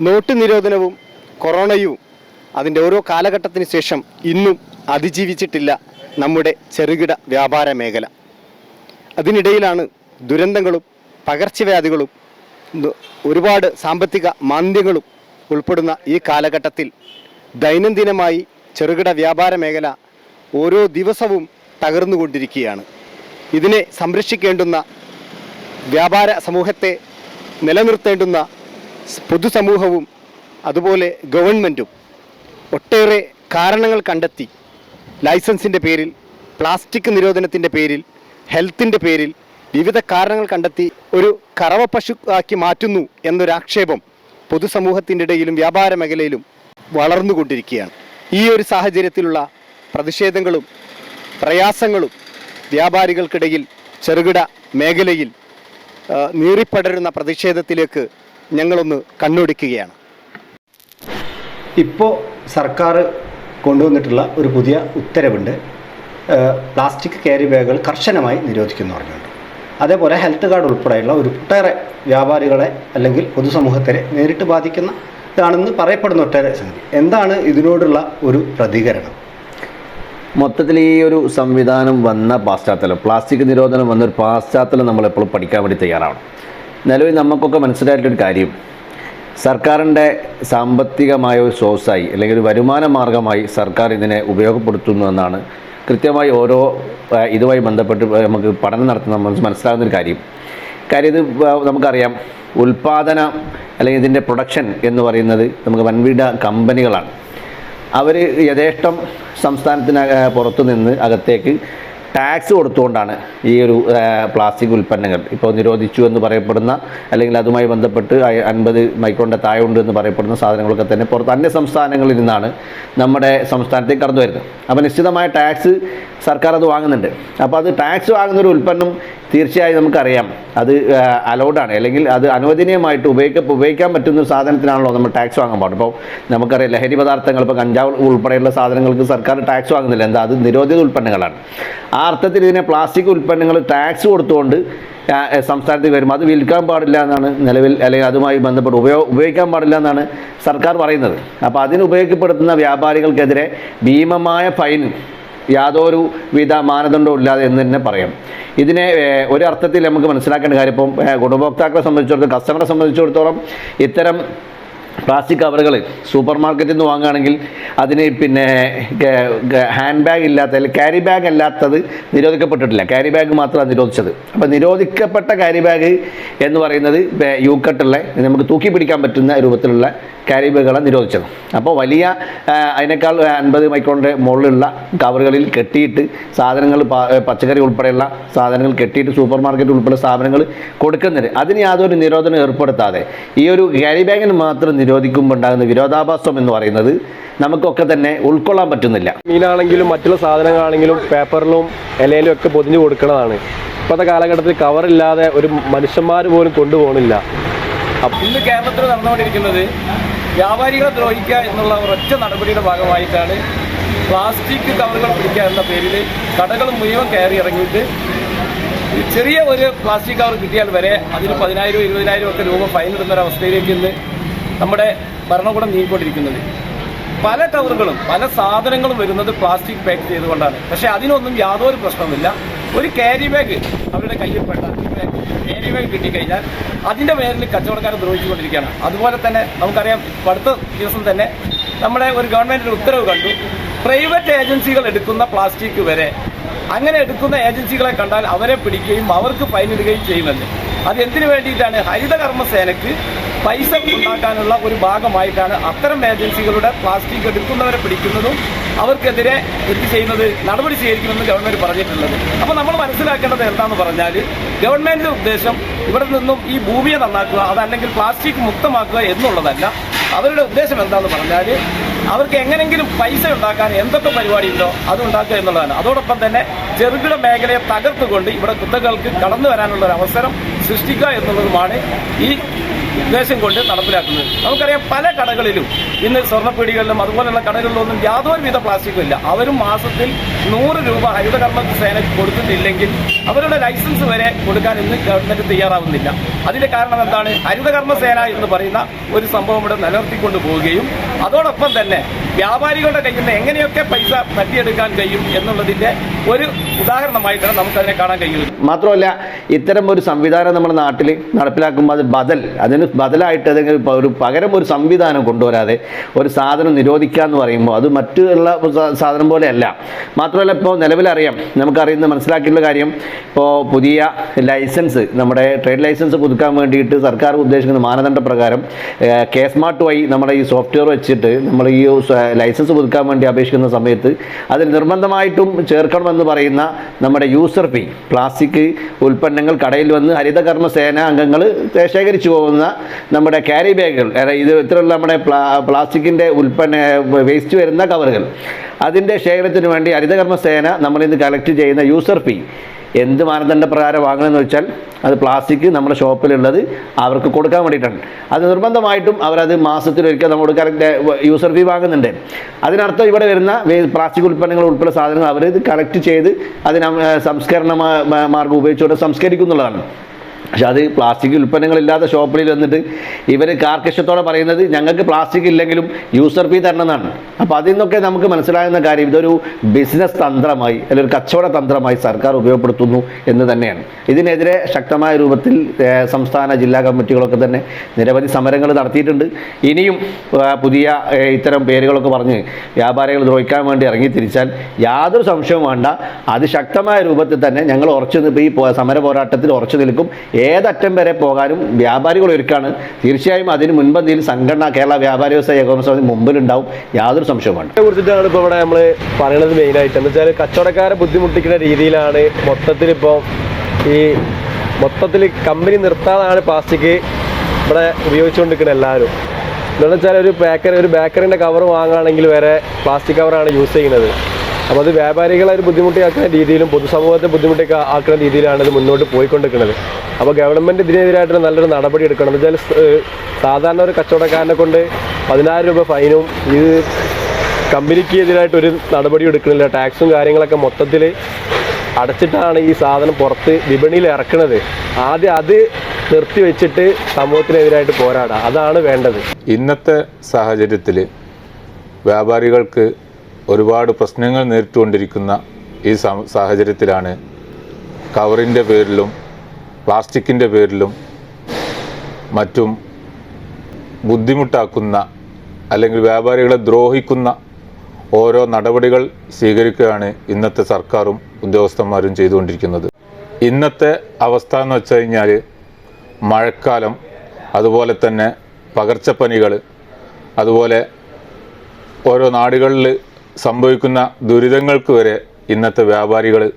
Not നിരോധനവും കൊറോണയും അതിന്റെ ഓരോ കാലഘട്ടത്തിന് ശേഷം ഇന്നും അതിജീവിച്ചിട്ടില്ല നമ്മുടെ ചെറുകിട വ്യാപാര മേഖല. അതിനിടയിലാണ് ദുരന്തങ്ങളും പകർച്ചവ്യാധികളും ഒരുപാട് സാമ്പത്തിക മാന്ദ്യങ്ങളും ഉൾപ്പെടുന്ന ഈ കാലഘട്ടത്തിൽ ദൈനംദിനമായി ചെറുകിട വ്യാപാര മേഖല ഓരോ ദിവസവും തകർന്നുകൊണ്ടിരിക്കുകയാണ്. ഇതിനെ സംരക്ഷിക്കേണ്ടുന്ന വ്യാപാര സമൂഹത്തെ നിലനിർത്തേണ്ടുന്ന പൊതുസമൂഹവും അതുപോലെ ഗവൺമെന്റും ഒട്ടേറെ കാരണങ്ങൾ കണ്ടെത്തി. ലൈസൻസിന്റെ പേരിൽ പ്ലാസ്റ്റിക് നിരോധനത്തിന്റെ പേരിൽ ഹെൽത്തിന്റെ പേരിൽ വിവിധ കാരണങ്ങൾ കണ്ടെത്തി ഒരു കറവ പശു ആക്കി മാറ്റുന്നു എന്നൊരാക്ഷേപം പൊതുസമൂഹത്തിന്റെ ഇടയിലും വ്യാപാര മേഖലയിലും വളർന്നുകൊണ്ടിരിക്കുകയാണ്. ഈ ഒരു സാഹചര്യത്തിലുള്ള പ്രതിഷേധങ്ങളും പ്രയാസങ്ങളും വ്യാപാരികൾക്കിടയിൽ ചെറുകിട മേഖലയിൽ നീറിപ്പടരുന്ന പ്രതിഷേധത്തിലേക്ക് ഞങ്ങളൊന്ന് കണ്ണൊടിക്കുകയാണ്. ഇപ്പോൾ സർക്കാർ കൊണ്ടുവന്നിട്ടുള്ള ഒരു പുതിയ ഉത്തരവുണ്ട്. പ്ലാസ്റ്റിക് ക്യാരി ബാഗുകൾ കർശനമായി നിരോധിക്കുന്നു പറഞ്ഞുകൊണ്ട് അതേപോലെ ഹെൽത്ത് കാർഡ് ഉൾപ്പെടെയുള്ള ഒരു ഒട്ടേറെ വ്യാപാരികളെ അല്ലെങ്കിൽ പൊതുസമൂഹത്തെ നേരിട്ട് ബാധിക്കുന്ന ഇതാണെന്ന് പറയപ്പെടുന്ന ഒട്ടേറെ സംഗതി. എന്താണ് ഇതിനോടുള്ള ഒരു പ്രതികരണം? മൊത്തത്തിൽ ഈ ഒരു സംവിധാനം വന്ന പശ്ചാത്തലം പ്ലാസ്റ്റിക് നിരോധനം വന്ന ഒരു പശ്ചാത്തലം നമ്മളെപ്പോഴും പഠിക്കാൻ വേണ്ടി തയ്യാറാവണം. നിലവിൽ നമുക്കൊക്കെ മനസ്സിലായിട്ടൊരു കാര്യം. സർക്കാരിന്റെ സാമ്പത്തികമായ ഒരു സോഴ്സായി അല്ലെങ്കിൽ ഒരു വരുമാന മാർഗമായി സർക്കാർ ഇതിനെ ഉപയോഗപ്പെടുത്തുന്നു എന്നാണ് കൃത്യമായി ഓരോ ഇതുമായി ബന്ധപ്പെട്ട് നമുക്ക് പഠനം നടത്തുന്ന മനസ്സിലാകുന്ന ഒരു കാര്യം. കാര്യം ഇത് നമുക്കറിയാം ഉൽപാദന അല്ലെങ്കിൽ ഇതിന്റെ പ്രൊഡക്ഷൻ എന്ന് പറയുന്നത് നമുക്ക് വൻവീട കമ്പനികളാണ്. അവർ യഥേഷ്ടം സംസ്ഥാനത്തിന് പുറത്തു നിന്ന് അകത്തേക്ക് ടാക്സ് കൊടുത്തുകൊണ്ടാണ് ഈ ഒരു പ്ലാസ്റ്റിക് ഉൽപ്പന്നങ്ങൾ. ഇപ്പോൾ നിരോധിച്ചു എന്ന് പറയപ്പെടുന്ന അല്ലെങ്കിൽ അതുമായി ബന്ധപ്പെട്ട് അൻപത് മൈക്രോണിന്റെ താഴെ എന്ന് പറയപ്പെടുന്ന സാധനങ്ങളൊക്കെ തന്നെ പുറത്ത് അന്യ സംസ്ഥാനങ്ങളിൽ നിന്നാണ് നമ്മുടെ സംസ്ഥാനത്തേക്ക് കടന്നു വരുന്നത്. അപ്പോൾ നിശ്ചിതമായ ടാക്സ് സർക്കാർ അത് വാങ്ങുന്നുണ്ട്. അപ്പോൾ അത് ടാക്സ് വാങ്ങുന്ന ഒരു ഉൽപ്പന്നം തീർച്ചയായും നമുക്കറിയാം. അത് അലൗഡാണ് അല്ലെങ്കിൽ അത് അനുവദനീയമായിട്ട് ഉപയോഗിക്ക ഉപയോഗിക്കാൻ പറ്റുന്ന ഒരു സാധനത്തിനാണല്ലോ നമ്മൾ ടാക്സ് വാങ്ങാൻ പാടും ഇപ്പോൾ നമുക്കറിയാം ലഹരി പദാർത്ഥങ്ങൾ ഇപ്പോൾ കഞ്ചാവ് ഉൾപ്പെടെയുള്ള സാധനങ്ങൾക്ക് സർക്കാർ ടാക്സ് വാങ്ങുന്നില്ല. എന്താ അത് നിരോധിത ഉൽപ്പന്നങ്ങളാണ്. ആ അർത്ഥത്തിൽ ഇതിനെ പ്ലാസ്റ്റിക് ഉൽപ്പന്നങ്ങൾ ടാക്സ് കൊടുത്തുകൊണ്ട് സംസ്ഥാനത്ത് വരും അത് വിൽക്കാൻ പാടില്ല എന്നാണ് നിലവിൽ അല്ലെങ്കിൽ അതുമായി ബന്ധപ്പെട്ട് ഉപയോഗ ഉപയോഗിക്കാൻ പാടില്ല എന്നാണ് സർക്കാർ പറയുന്നത്. അപ്പോൾ അതിന് ഉപയോഗപ്പെടുത്തുന്ന വ്യാപാരികൾക്കെതിരെ ഭീമമായ ഫൈൻ യാതൊരു വിധ മാനദണ്ഡവും ഇല്ലാതെ എന്ന് തന്നെ പറയാം. ഇതിനെ ഒരർത്ഥത്തിൽ നമുക്ക് മനസ്സിലാക്കേണ്ട കാര്യം ഇപ്പം ഗുണഭോക്താക്കളെ സംബന്ധിച്ചിടത്തോളം കസ്റ്റമറെ സംബന്ധിച്ചിടത്തോളം ഇത്തരം പ്ലാസ്റ്റിക് കവറുകൾ സൂപ്പർ മാർക്കറ്റിൽ നിന്ന് വാങ്ങുകയാണെങ്കിൽ അതിന് പിന്നെ ഹാൻഡ് ബാഗ് ഇല്ലാത്ത അല്ലെങ്കിൽ ക്യാരി ബാഗ് അല്ലാത്തത് നിരോധിക്കപ്പെട്ടിട്ടില്ല. ക്യാരി ബാഗ് മാത്രമാണ് നിരോധിച്ചത്. അപ്പോൾ നിരോധിക്കപ്പെട്ട ക്യാരി ബാഗ് എന്ന് പറയുന്നത് യു കട്ടുള്ള നമുക്ക് തൂക്കി പിടിക്കാൻ പറ്റുന്ന രൂപത്തിലുള്ള ക്യാരി ബാഗുകളാണ് നിരോധിച്ചത്. അപ്പോൾ വലിയ അതിനേക്കാൾ അൻപത് മൈക്രോണിന്റെ മുകളിലുള്ള കവറുകളിൽ കെട്ടിയിട്ട് സാധനങ്ങൾ പച്ചക്കറി ഉൾപ്പെടെയുള്ള സാധനങ്ങൾ കെട്ടിയിട്ട് സൂപ്പർ മാർക്കറ്റ് ഉൾപ്പെടെ സ്ഥാപനങ്ങൾ കൊടുക്കുന്നുണ്ട് അതിന് യാതൊരു നിരോധനം ഏർപ്പെടുത്താതെ ഈ ഒരു ക്യാരി ബാഗിന് മാത്രം നിരോധിക്കുമ്പോൾ ഉണ്ടാകുന്ന വിരോധാഭാസം എന്ന് പറയുന്നത് നമുക്കൊക്കെ തന്നെ ഉൾക്കൊള്ളാൻ പറ്റുന്നില്ല. മീനാണെങ്കിലും മറ്റുള്ള സാധനങ്ങളാണെങ്കിലും പേപ്പറിലും ഇലയിലും ഒക്കെ പൊതിഞ്ഞു കൊടുക്കുന്നതാണ് ഇപ്പോഴത്തെ കാലഘട്ടത്തിൽ കവറില്ലാതെ ഒരു മനുഷ്യന്മാർ പോലും കൊണ്ടുപോകണില്ല. ഇന്ന് കേരളത്തിൽ നടന്നുകൊണ്ടിരിക്കുന്നത് വ്യാപാരികളെ ദ്രോഹിക്കുക എന്നുള്ള ഒരൊറ്റ നടപടിയുടെ ഭാഗമായിട്ടാണ് പ്ലാസ്റ്റിക് കവറുകൾ പിടിക്കുക എന്ന പേരിൽ കടകൾ മുഴുവൻ കയറി ഇറങ്ങിയിട്ട് ചെറിയ ഒരു പ്ലാസ്റ്റിക് കവർ കിട്ടിയാൽ വരെ അതിന് പതിനായിരം ഇരുപതിനായിരം ഒക്കെ രൂപ ഫൈൻ ഇടുന്ന ഒരു അവസ്ഥയിലേക്ക് ഇന്ന് നമ്മുടെ ഭരണകൂടം നീങ്ങിക്കൊണ്ടിരിക്കുന്നത്. പല ടവറുകളും പല സാധനങ്ങളും വരുന്നത് പ്ലാസ്റ്റിക് പാക്ക് ചെയ്തുകൊണ്ടാണ്. പക്ഷേ അതിനൊന്നും യാതൊരു പ്രശ്നവുമില്ല. ഒരു ക്യാരി ബാഗ് അവരുടെ കയ്യിൽ പെട്ട ക്യാരി ബാഗ് കിട്ടിക്കഴിഞ്ഞാൽ അതിന്റെ പേരിൽ കച്ചവടക്കാരെ ദ്രോഹിച്ചുകൊണ്ടിരിക്കുകയാണ്. അതുപോലെ തന്നെ നമുക്കറിയാം അടുത്ത ദിവസം തന്നെ നമ്മുടെ ഒരു ഗവൺമെന്റ് ഉത്തരവ് കണ്ടു. പ്രൈവറ്റ് ഏജൻസികൾ എടുക്കുന്ന പ്ലാസ്റ്റിക് വരെ അങ്ങനെ എടുക്കുന്ന ഏജൻസികളെ കണ്ടാൽ അവരെ പിടിക്കുകയും അവർക്ക് ഫൈൻ ഇടുകയും ചെയ്യുമെന്ന്. അത് എന്തിനു വേണ്ടിയിട്ടാണ് ഹരിതകർമ്മസേനയ്ക്ക് പൈസ ഉണ്ടാക്കാനുള്ള ഒരു ഭാഗമായിട്ടാണ് അത്തരം ഏജൻസികളുടെ പ്ലാസ്റ്റിക് എടുക്കുന്നവരെ പിടിക്കുന്നതും അവർക്കെതിരെ എന്ത് ചെയ്യുന്നത് നടപടി സ്വീകരിക്കുമെന്ന് ഗവൺമെന്റ് പറഞ്ഞിട്ടുള്ളത്. അപ്പോൾ നമ്മൾ മനസ്സിലാക്കേണ്ടത് എന്താണെന്ന് പറഞ്ഞാൽ ഗവൺമെന്റിന്റെ ഉദ്ദേശം ഇവിടെ നിന്നും ഈ ഭൂമിയെ നന്നാക്കുക അതല്ലെങ്കിൽ പ്ലാസ്റ്റിക് മുക്തമാക്കുക എന്നുള്ളതല്ല. അവരുടെ ഉദ്ദേശം എന്താണെന്ന് പറഞ്ഞാൽ അവർക്ക് എങ്ങനെങ്കിലും പൈസ ഉണ്ടാക്കാൻ എന്തൊക്കെ പരിപാടി ഉണ്ടോ അത് ഉണ്ടാക്കുക എന്നുള്ളതാണ്. അതോടൊപ്പം തന്നെ ചെറുകിട മേഖലയെ തകർത്തുകൊണ്ട് ഇവിടെ കുത്തകൾക്ക് കടന്നു വരാനുള്ള ഒരു അവസരം സൃഷ്ടിക്കുക എന്നുള്ളതുമാണ് ഈ ഉദ്ദേശം കൊണ്ട് നടപ്പിലാക്കുന്നത്. നമുക്കറിയാം പല കടകളിലും ഇന്ന് സ്വർണപ്പീടികളിലും അതുപോലെയുള്ള കടകളിലൊന്നും യാതൊരുവിധ പ്ലാസ്റ്റിക്കും ഇല്ല. അവരും മാസത്തിൽ നൂറ് രൂപ ഹരിതകർമ്മ സേനയ്ക്ക് കൊടുത്തിട്ടില്ലെങ്കിൽ അവരുടെ ലൈസൻസ് വരെ കൊടുക്കാൻ ഇന്ന് ഗവൺമെന്റ് തയ്യാറാവുന്നില്ല. അതിന്റെ കാരണം എന്താണ്? ഹരിതകർമ്മ സേന എന്ന് പറയുന്ന ഒരു സംഭവം ഇവിടെ നിലനിർത്തിക്കൊണ്ട് പോവുകയും അതോടൊപ്പം തന്നെ വ്യാപാരികളുടെ കയ്യിൽ നിന്ന് എങ്ങനെയൊക്കെ പൈസ തട്ടിയെടുക്കാൻ കഴിയും എന്നുള്ളതിന്റെ ഒരു ഉദാഹരണമായിട്ടാണ് നമുക്കതിനെ കാണാൻ കഴിയുന്നത്. മാത്രമല്ല ഇത്തരം ഒരു സംവിധാനം നമ്മുടെ നാട്ടിൽ നടപ്പിലാക്കുമ്പോൾ അത് ബദൽ അതിന് ബദലായിട്ട് അല്ലെങ്കിൽ ഒരു പകരം ഒരു സംവിധാനം കൊണ്ടുവരാതെ ഒരു സാധനം നിരോധിക്കുക എന്ന് പറയുമ്പോൾ അത് മറ്റുള്ള സാധനം പോലെയല്ല. മാത്രമല്ല ഇപ്പോൾ നിലവിലറിയാം നമുക്കറിയുന്ന മനസ്സിലാക്കിയിട്ടുള്ള കാര്യം ഇപ്പോൾ പുതിയ ലൈസൻസ് നമ്മുടെ ട്രേഡ് ലൈസൻസ് പുതുക്കാൻ വേണ്ടിയിട്ട് സർക്കാർ ഉദ്ദേശിക്കുന്ന മാനദണ്ഡ പ്രകാരം കെ സ്മാർട്ട് വഴി നമ്മുടെ ഈ സോഫ്റ്റ്വെയർ വെച്ചിട്ട് നമ്മൾ ഈ ലൈസൻസ് പുതുക്കാൻ വേണ്ടി അപേക്ഷിക്കുന്ന സമയത്ത് അതിൽ നിർബന്ധമായിട്ടും ചേർക്കണമെന്ന് പറയുന്ന നമ്മുടെ യൂസർ ഫീ പ്ലാസ്റ്റിക് ഉൽപ്പന്നങ്ങൾ കടയിൽ വന്ന് ഹരിതകർമ്മ സേന അംഗങ്ങൾ ശേഖരിച്ചു പോകുന്ന നമ്മുടെ ക്യാരി ബാഗുകൾ ഇത് ഇത്തരമുള്ള നമ്മുടെ പ്ലാ പ്ലാസ്റ്റിക്കിന്റെ ഉൽപ്പന്ന വേസ്റ്റ് വരുന്ന കവറുകൾ അതിന്റെ ശേഖരത്തിന് വേണ്ടി ഹരിതകർമ്മ സേന നമ്മളിന്ന് കളക്ട് ചെയ്യുന്ന യൂസർ ഫീ എന്ത് മാനദണ്ഡ പ്രകാരം വാങ്ങണമെന്ന് വെച്ചാൽ അത് പ്ലാസ്റ്റിക് നമ്മുടെ ഷോപ്പിലുള്ളത് അവർക്ക് കൊടുക്കാൻ വേണ്ടിയിട്ടാണ്. അത് നിർബന്ധമായിട്ടും അവരത് മാസത്തിലൊരിക്കൽ നമ്മോട് കറക്റ്റ് യൂസർ ഫീ വാങ്ങുന്നുണ്ട്. അതിനർത്ഥം ഇവിടെ വരുന്ന പ്ലാസ്റ്റിക് ഉൽപ്പന്നങ്ങൾ ഉൾപ്പെടെ സാധനങ്ങൾ അവർ ഇത് കളക്ട് ചെയ്ത് അതിന് സംസ്കരണ മാ- മാ- മാർഗം ഉപയോഗിച്ചുകൊണ്ട് സംസ്കരിക്കുന്നുള്ളതാണ്. പക്ഷെ അത് പ്ലാസ്റ്റിക് ഉൽപ്പന്നങ്ങളില്ലാത്ത ഷോപ്പിൽ വന്നിട്ട് ഇവർ കാർക്കശത്തോടെ പറയുന്നത് ഞങ്ങൾക്ക് പ്ലാസ്റ്റിക് ഇല്ലെങ്കിലും യൂസർ ഫീ തരണമെന്നാണ്. അപ്പോൾ അതിൽ നിന്നൊക്കെ നമുക്ക് മനസ്സിലാകുന്ന കാര്യം ഇതൊരു ബിസിനസ് തന്ത്രമായി അല്ലെങ്കിൽ ഒരു കച്ചവട തന്ത്രമായി സർക്കാർ ഉപയോഗപ്പെടുത്തുന്നു എന്ന് തന്നെയാണ്. ഇതിനെതിരെ ശക്തമായ രൂപത്തിൽ സംസ്ഥാന ജില്ലാ കമ്മിറ്റികളൊക്കെ തന്നെ നിരവധി സമരങ്ങൾ നടത്തിയിട്ടുണ്ട്. ഇനിയും പുതിയ ഇത്തരം പേരുകളൊക്കെ പറഞ്ഞ് വ്യാപാരികൾ ദ്രോഹിക്കാൻ വേണ്ടി ഇറങ്ങി തിരിച്ചാൽ യാതൊരു സംശയവും വേണ്ട. അതിശക്തമായ രൂപത്തിൽ തന്നെ ഞങ്ങൾ ഉറച്ചു ഈ സമര പോരാട്ടത്തിൽ ഉറച്ചു നിൽക്കും. ഏതറ്റം വരെ പോകാനും വ്യാപാരികൾ ഒരുക്കാണ്. തീർച്ചയായും അതിന് മുൻപന്തിയിൽ സംഘടന കേരള വ്യാപാരി വ്യവസായ ഏകോപന സമിതി മുമ്പിലുണ്ടാവും. യാതൊരു സംശയവും വേണ്ട. കുറിച്ചിട്ടാണ് ഇപ്പോൾ ഇവിടെ നമ്മൾ പറയുന്നത് മെയിനായിട്ട് എന്ന് വെച്ചാൽ കച്ചവടക്കാരെ ബുദ്ധിമുട്ടിക്കുന്ന രീതിയിലാണ് മൊത്തത്തിൽ ഇപ്പോൾ ഈ മൊത്തത്തിൽ കമ്പനി നിർത്താതാണ് പ്ലാസ്റ്റിക് ഇവിടെ ഉപയോഗിച്ചുകൊണ്ടിരിക്കുന്നത് എല്ലാവരും. എന്താണെന്ന് വെച്ചാൽ ഒരു ബേക്കറി ഒരു ബേക്കറിന്റെ കവർ വാങ്ങുകയാണെങ്കിൽ വരെ പ്ലാസ്റ്റിക് കവറാണ് യൂസ് ചെയ്യുന്നത്. അപ്പോൾ അത് വ്യാപാരികളെ ഒരു ബുദ്ധിമുട്ടിയാക്കുന്ന രീതിയിലും പൊതുസമൂഹത്തെ ബുദ്ധിമുട്ടിയൊക്കെ ആക്കുന്ന രീതിയിലാണ് ഇത് മുന്നോട്ട് പോയിക്കൊണ്ടിരിക്കുന്നത്. അപ്പോൾ ഗവൺമെന്റ് ഇതിനെതിരായിട്ട് നല്ലൊരു നടപടി എടുക്കണം. എന്ന് സാധാരണ ഒരു കച്ചവടക്കാരനെ കൊണ്ട് പതിനായിരം രൂപ ഫൈനും ഇത് കമ്പനിക്ക് എതിരായിട്ട് ഒരു നടപടി എടുക്കുന്നില്ല. ടാക്സും കാര്യങ്ങളൊക്കെ മൊത്തത്തിൽ അടച്ചിട്ടാണ് ഈ സാധനം പുറത്ത് വിപണിയിൽ ഇറക്കുന്നത്. ആദ്യം അത് നിർത്തി വെച്ചിട്ട് സമൂഹത്തിനെതിരായിട്ട് പോരാടാം. അതാണ് വേണ്ടത്. ഇന്നത്തെ സാഹചര്യത്തിൽ വ്യാപാരികൾക്ക് ഒരുപാട് പ്രശ്നങ്ങൾ നേരിട്ടുകൊണ്ടിരിക്കുന്ന ഈ സാഹചര്യത്തിലാണ് കവറിന്റെ പേരിലും പ്ലാസ്റ്റിക്കിന്റെ പേരിലും മറ്റും ബുദ്ധിമുട്ടാക്കുന്ന അല്ലെങ്കിൽ വ്യാപാരികളെ ദ്രോഹിക്കുന്ന ഓരോ നടപടികൾ സ്വീകരിക്കുകയാണ് ഇന്നത്തെ സർക്കാരും ഉദ്യോഗസ്ഥന്മാരും ചെയ്തുകൊണ്ടിരിക്കുന്നത്. ഇന്നത്തെ അവസ്ഥ എന്ന് വെച്ച് കഴിഞ്ഞാൽ മഴക്കാലം അതുപോലെ തന്നെ പകർച്ചപ്പനികൾ അതുപോലെ ഓരോ നാടുകളിൽ സംഭവിക്കുന്ന ദുരിതങ്ങൾക്ക് വരെ ഇന്നത്തെ വ്യാപാരികൾ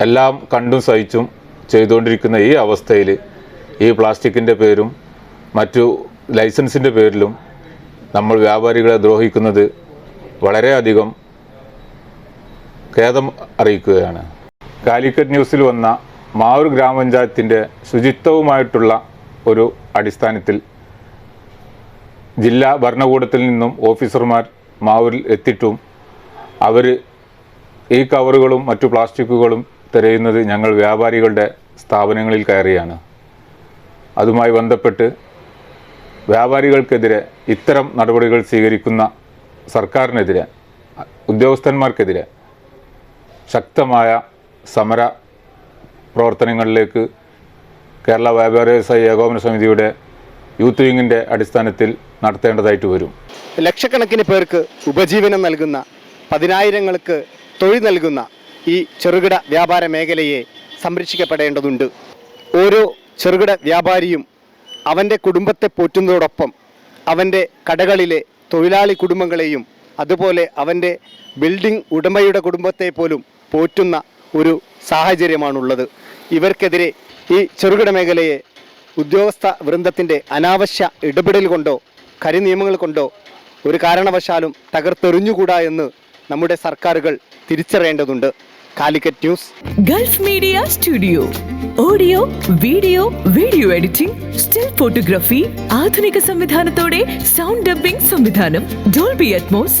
എല്ലാം കണ്ടും സഹിച്ചും ചെയ്തുകൊണ്ടിരിക്കുന്ന ഈ അവസ്ഥയിൽ ഈ പ്ലാസ്റ്റിക്കിന്റെ പേരും മറ്റു ലൈസൻസിന്റെ പേരിലും നമ്മൾ വ്യാപാരികളെ ദ്രോഹിക്കുന്നത് വളരെയധികം ഖേദം അറിയിക്കുകയാണ്. കാലിക്കറ്റ് ന്യൂസിൽ വന്ന മാവൂർ ഗ്രാമപഞ്ചായത്തിന്റെ ശുചിത്വവുമായിട്ടുള്ള ഒരു അടിസ്ഥാനത്തിൽ ജില്ലാ ഭരണകൂടത്തിൽ നിന്നും ഓഫീസർമാർ മാവൂരിൽ എത്തിയിട്ടും അവർ ഈ കവറുകളും മറ്റു പ്ലാസ്റ്റിക്കുകളും തിരയുന്നത് ഞങ്ങൾ വ്യാപാരികളുടെ സ്ഥാപനങ്ങളിൽ കയറിയാണ്. അതുമായി ബന്ധപ്പെട്ട് വ്യാപാരികൾക്കെതിരെ ഇത്തരം നടപടികൾ സ്വീകരിക്കുന്ന സർക്കാരിനെതിരെ ഉദ്യോഗസ്ഥന്മാർക്കെതിരെ ശക്തമായ സമര പ്രവർത്തനങ്ങളിലേക്ക് കേരള വ്യാപാര വ്യവസായ ഏകോപന സമിതിയുടെ യൂത്ത് വിങ്ങിന്റെ അടിസ്ഥാനത്തിൽ നടത്തേണ്ടതായിട്ട് വരും. ലക്ഷക്കണക്കിന് പേർക്ക് ഉപജീവനം നൽകുന്ന പതിനായിരങ്ങൾക്ക് തൊഴിൽ നൽകുന്ന ഈ ചെറുകിട വ്യാപാര മേഖലയെ സംരക്ഷിക്കപ്പെടേണ്ടതുണ്ട്. ഓരോ ചെറുകിട വ്യാപാരിയും അവന്റെ കുടുംബത്തെ പോറ്റുന്നതോടൊപ്പം അവന്റെ കടകളിലെ തൊഴിലാളി കുടുംബങ്ങളെയും അതുപോലെ അവന്റെ ബിൽഡിംഗ് ഉടമയുടെ കുടുംബത്തെ പോലും പോറ്റുന്ന ഒരു സാഹചര്യമാണുള്ളത്. ഇവർക്കെതിരെ ഈ ചെറുകിട മേഖലയെ ഉദ്യോഗസ്ഥ വൃന്ദത്തിന്റെ അനാവശ്യ ഇടപെടൽ കൊണ്ടോ കരിനിയമങ്ങൾ കൊണ്ടോ ഒരു കാരണവശാലും തകർത്തെറിഞ്ഞുകൂടാ എന്ന് നമ്മുടെ സർക്കാരുകൾ തിരിച്ചറിയേണ്ടതുണ്ട്. Calicut news. Gulf media studio. Audio video video editing still photography ആധുനിക സംവിധാനത്തോടെ സൗണ്ട് ഡബിംഗ് സംവിധാനം Dolby Atmos